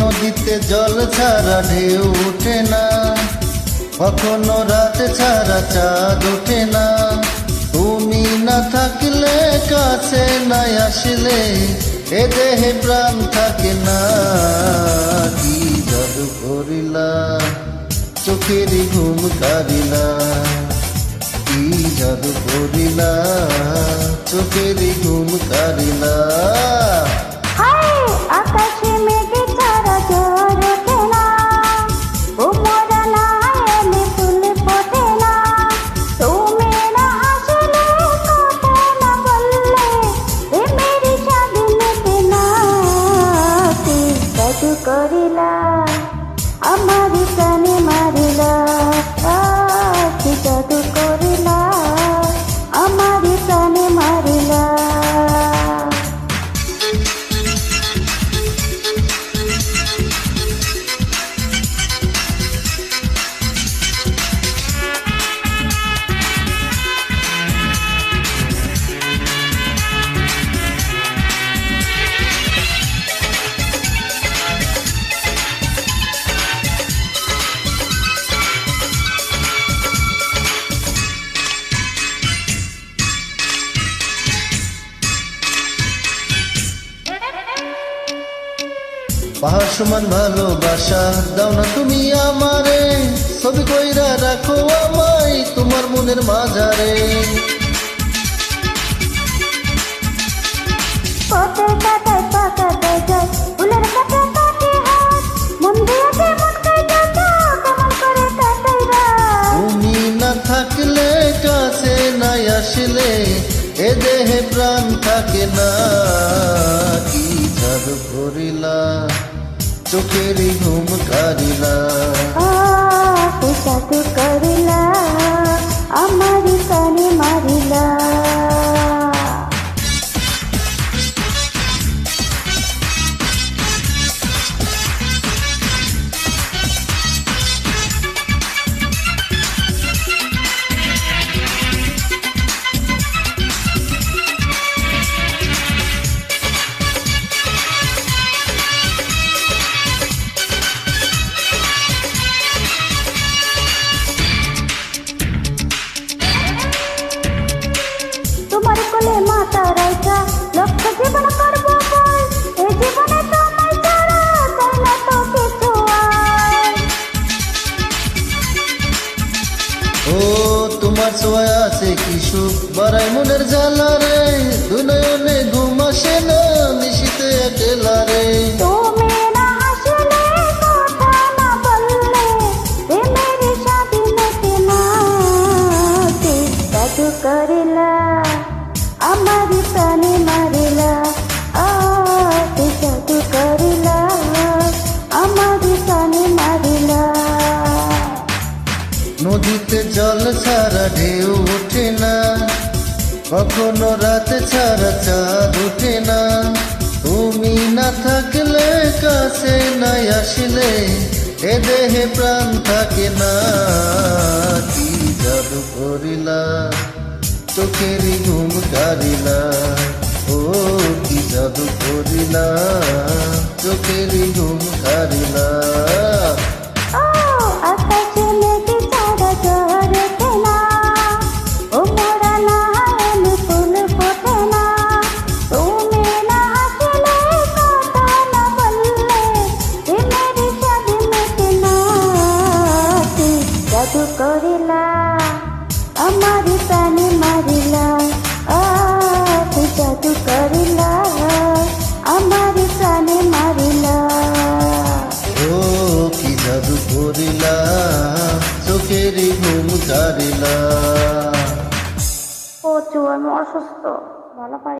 নদীতে জল ছাড়া ঢেউ ওঠে না। কখনো রাত ছাড়া চাঁদ ওঠে না। তুমি না থাকলে কাছে নাই আসলে, এ দেহে প্রাণ থাকে না। কি জাদু করিলা, চোখের ঘুম কারিলা। কি জাদু করিলা, চোখের ঘুম কারিলা। আকাশে পাহাড় সমান ভালোবাসা দাও না তুমি আমারে। ছবি কইরা রাখো আমায় তোমার মনের মাঝারে। তুমি না থাকলে কাছে নাই আসলে এ দেহে প্রাণ থাকে না। কি জাদু করিলা চোখের ঘুম কারিলা। তোমার ছোঁয়া আছে কি সুখ? বাড়াই মনের জ্বালা রে দুনয়নে ঘুম আসে না, নিশিতে একলা রে। তুমি আমার আসলে নদীতে জল ছাড়া ঢেউ ওঠে না। কখনো রাত ছাড়া চাঁদ ওঠে না। তুমি না থাকলে কাছে নাই আসলে, এ দেহে প্রাণ থাকে না। কি জাদু করিলা, চোখের ঘুম কারিলা, ও কি জাদু করিলা, চোখের ঘুম কারিলা। অসুস্থ ভালো